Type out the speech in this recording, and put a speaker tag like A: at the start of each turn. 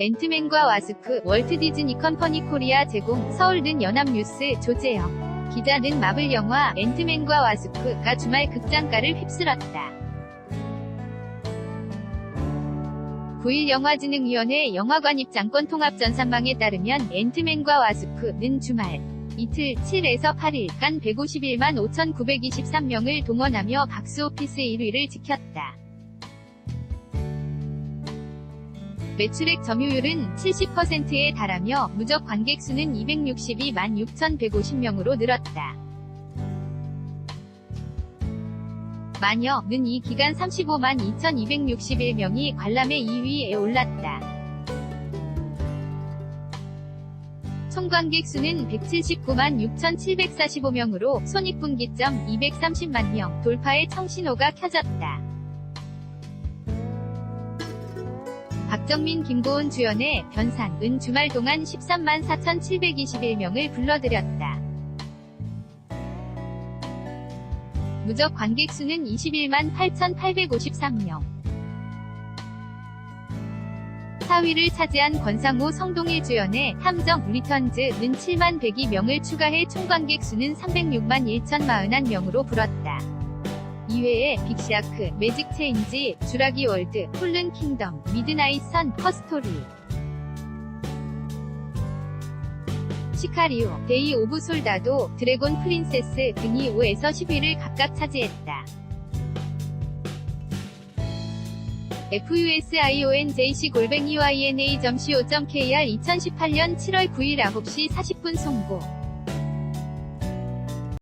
A: 앤트맨과 와스프, 월트 디즈니 컴퍼니 코리아 제공, 서울든 연합뉴스, 조재영. 기자는 마블 영화 앤트맨과 와스프가 주말 극장가를 휩쓸었다. 9일 영화진흥위원회 영화관 입장권 통합 전산망에 따르면 앤트맨과 와스프는 주말 이틀 7에서 8일간 151만 5,923명을 동원하며 박스오피스 1위를 지켰다. 매출액 점유율은 70%에 달하며 무적 관객 수는 262만 6,150명으로 늘었다. 마녀는 이 기간 35만 2,261명이 관람의 2위에 올랐다. 총 관객 수는 179만 6,745명으로 손익분기점 230만 명 돌파의 청신호가 켜졌다. 박정민 김고은 주연의 변산은 주말 동안 13만 4,721명을 불러들였다. 무적 관객 수는 21만 8,853명. 4위를 차지한 권상우 성동일 주연의 탐정 리턴즈는 7만 102명을 추가해 총 관객 수는 306만 1,041명으로 불었다. 이외에 빅샤크, 매직 체인지, 주라기 월드, 폴른 킹덤, 미드나잇 선, 퍼스토리, 시카리오, 데이 오브 솔다도, 드래곤 프린세스 등이 5에서 10위를 각각 차지했다. fusionjc 골뱅이 yna.co.kr 2018년 7월 9일 9시 40분 송고